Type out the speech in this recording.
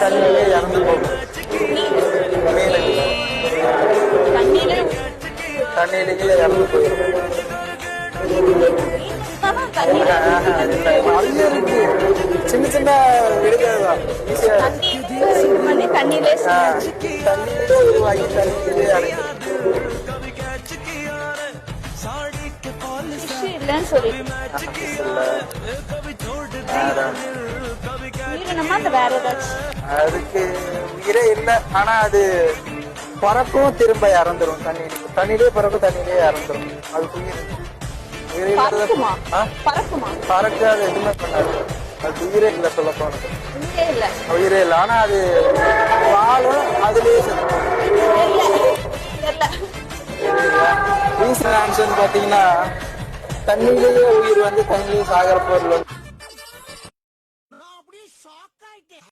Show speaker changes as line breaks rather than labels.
தண்ணியிலே இறந்து போகும். தண்ணியிலேயே இறந்து போயிடும். நிறைய இருக்கு. சின்ன சின்ன விடுதல் தான்
தண்ணியிலே
உருவாகி தண்ணியிலே அடைக்கும்
இல்லைன்னு அந்த வேற ஏதாச்சும்?
அதுக்கு உயிரே இல்லை. ஆனா அது பறக்கும் திரும்ப இறந்துரும். தண்ணி தண்ணியிலே பறக்கும் தண்ணியிலே இறந்துரும். அதுக்கு உயிர் உயிரே இல்லாத பறக்காது எதுவுமே பண்ணாது. அது உயிரே இல்லை சொல்ல போனது.
உயிரே இல்ல.
ஆனா அது வாழும் அதுலயே ரீசன் ஆன்சர் பாத்தீங்கன்னா தண்ணியிலேயே உயிர் வந்து தண்ணியிலேயே சாகர பொருள் வந்து